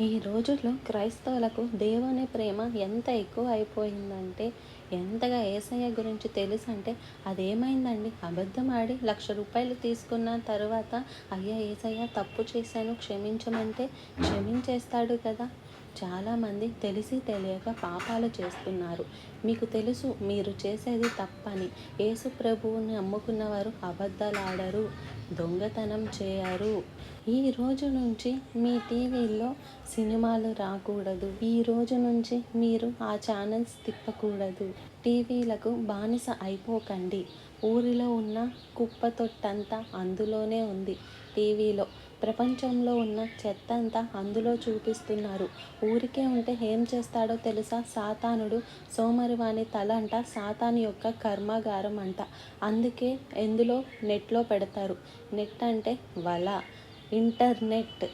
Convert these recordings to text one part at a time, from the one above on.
ఈ రోజుల్లో క్రైస్తవులకు దేవుని ప్రేమ ఎంత ఎక్కువ అయిపోయిందంటే ఎంతగా ఏసయ్య గురించి తెలుసు అంటే అదేమైందండి? అబద్ధం ఆడి లక్ష రూపాయలు తీసుకున్న తర్వాత అయ్యా ఏసయ్య తప్పు చేశాను క్షమించమంటే క్షమించేస్తాడు కదా? చాలామంది తెలిసి తెలియక పాపాలు చేస్తున్నారు. మీకు తెలుసు మీరు చేసేది తప్పని. యేసు ప్రభువుని నమ్ముకున్నవారు వారు అబద్ధాలాడరు దొంగతనం చేయరు. ఈ రోజు నుంచి మీ టీవీలో సినిమాలు రాకూడదు. ఈ రోజు నుంచి మీరు ఆ ఛానల్స్ తిప్పకూడదు. టీవీలకు బానిస అయిపోకండి. ఊరిలో ఉన్న కుప్ప తొట్టంతా అందులోనే ఉంది. టీవీలో ప్రపంచంలో ఉన్న చెత్త అంతా అందులో చూపిస్తున్నారు. ఊరికే ఉంటే ఏం చేస్తాడో తెలుసా? సాతానుడు సోమరివాణి తల అంట సాతాను యొక్క కర్మాగారం అంట. అందుకే ఎందులో నెట్లో పెడతారు. నెట్ అంటే వల. ఇంటర్నెట్.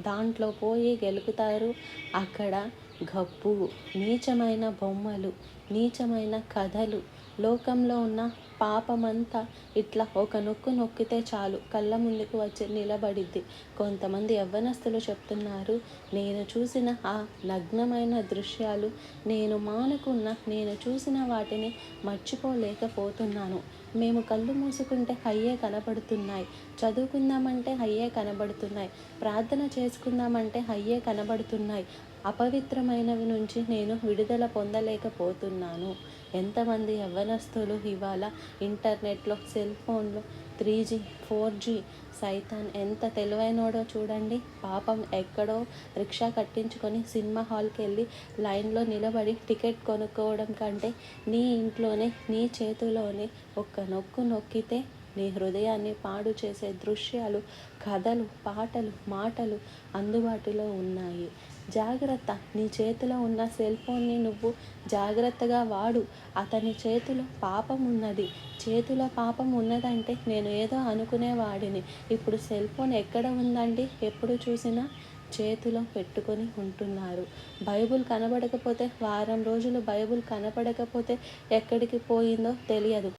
దాంట్లో పోయి గెలుకుతారు అక్కడ గబ్బు నీచమైన బొమ్మలు నీచమైన కథలు. లోకంలో ఉన్న పాపమంతా ఇట్లా ఒక నొక్కు నొక్కితే చాలు. కళ్ళ ముందుకు వచ్చి నిలబడిద్ది. కొంతమంది యవ్వనస్తులు చెప్తున్నారు నేను చూసిన ఆ నగ్నమైన దృశ్యాలు నేను మానుకున్న నేను చూసిన వాటిని మర్చిపోలేకపోతున్నాను. మేము కళ్ళు మూసుకుంటే హయ్యే కనబడుతున్నాయి. చదువుకుందామంటే హయ్యే కనబడుతున్నాయి. ప్రార్థన చేసుకుందామంటే హయ్యే కనబడుతున్నాయి. అపవిత్రమైనవి నుంచి నేను విడుదల పొందలేకపోతున్నాను. ఎంతమంది యవ్వనస్తులు ఇవాళ ఇంటర్నెట్లో సెల్ ఫోన్లో త్రీ జీ ఫోర్ జీ సైతాన్ ఎంత తెలివైనోడో చూడండి. పాపం ఎక్కడో రిక్షా కట్టించుకొని సినిమా హాల్కి వెళ్ళి లైన్లో నిలబడి టికెట్ కొనుక్కోవడం కంటే నీ ఇంట్లోనే నీ చేతిలోనే ఒక్క నొక్కు నొక్కితే నీ హృదయాన్ని పాడు చేసే దృశ్యాలు కథలు పాటలు మాటలు అందుబాటులో ఉన్నాయి. జాగ్రత్త నీ చేతిలో ఉన్న సెల్ ఫోన్ని నువ్వు జాగ్రత్తగా వాడు. అతని చేతిలో పాపం ఉన్నది. చేతిలో పాపం ఉన్నదంటే నేను ఏదో అనుకునేవాడిని. ఇప్పుడు సెల్ ఫోన్ ఎక్కడ ఉందండి? ఎప్పుడు చూసినా చేతిలో పెట్టుకొని ఉంటున్నారు. బైబుల్ కనబడకపోతే వారం రోజులు బైబుల్ కనపడకపోతే ఎక్కడికి పోయిందో తెలియదు.